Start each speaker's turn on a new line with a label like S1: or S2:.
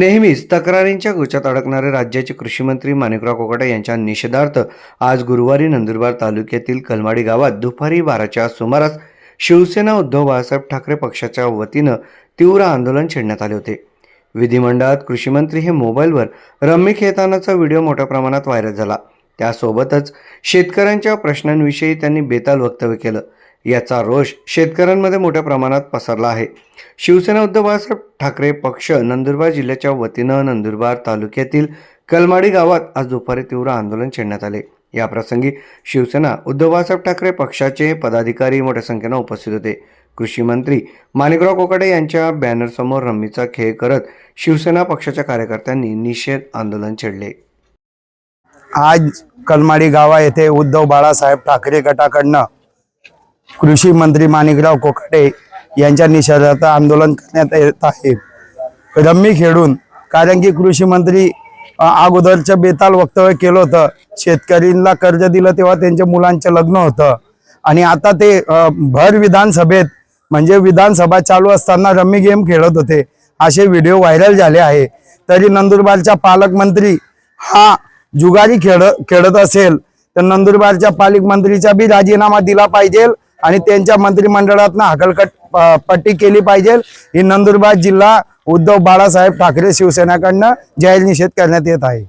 S1: नेहमीच तक्रारींच्या गुच्छात अडकणारे राज्याचे कृषीमंत्री माणिकराव कोकाटे यांच्या निषेधार्थ आज गुरुवारी नंदुरबार तालुक्यातील कलमाडी गावात दुपारी बाराच्या सुमारास शिवसेना उद्धव बाळासाहेब ठाकरे पक्षाच्या वतीनं तीव्र आंदोलन छेडण्यात आले होते. विधिमंडळात कृषीमंत्री हे मोबाईलवर रम्मी खेळतानाचा व्हिडिओ मोठ्या प्रमाणात व्हायरल झाला. त्यासोबतच शेतकऱ्यांच्या प्रश्नांविषयी त्यांनी बेताल वक्तव्य केलं. याचा रोष शेतकऱ्यांमध्ये मोठ्या प्रमाणात पसरला आहे. शिवसेना उद्धव बाळासाहेब ठाकरे पक्ष नंदुरबार जिल्ह्याच्या वतीनं नंदुरबार तालुक्यातील कलमाडी गावात आज दुपारी तीव्र आंदोलन छेडण्यात आले. याप्रसंगी शिवसेना उद्धव बाळासाहेब ठाकरे पक्षाचे पदाधिकारी मोठ्या संख्येनं उपस्थित होते. कृषी मंत्री माणिकराव कोकाडे यांच्या बॅनरसमोर रम्मीचा खेळ करत शिवसेना पक्षाच्या कार्यकर्त्यांनी निषेध आंदोलन छेडले.
S2: आज कलमाडी गावा येथे उद्धव बाळासाहेब ठाकरे गटाकडनं कृषी मंत्री माणिकराव कोकाटे यांच्या निषेधार्थ आंदोलन करण्यात येत आहे. रम्मी खेळून कारण की कृषी मंत्री अगोदरचं बेताल वक्तव्य केलं होतं. शेतकरींना कर्ज दिलं तेव्हा त्यांच्या मुलांचं लग्न होतं. आणि आता ते भर विधानसभेत म्हणजे विधानसभा चालू असताना रम्मी गेम खेळत होते. असे व्हिडिओ व्हायरल झाले आहे. तरी नंदुरबारचा पालकमंत्री हा जुगारी खेळ खेळत असेल तर नंदुरबारच्या पालकमंत्रीचा बी राजीनामा दिला पाहिजे आणि त्यांच्या मंत्रिमंडळातनं हकलकट पट्टी केली पाहिजे. ही नंदुरबार जिल्हा उद्धव बाळासाहेब ठाकरे शिवसेनेकडनं जाहीर निषेध करण्यात येत आहे.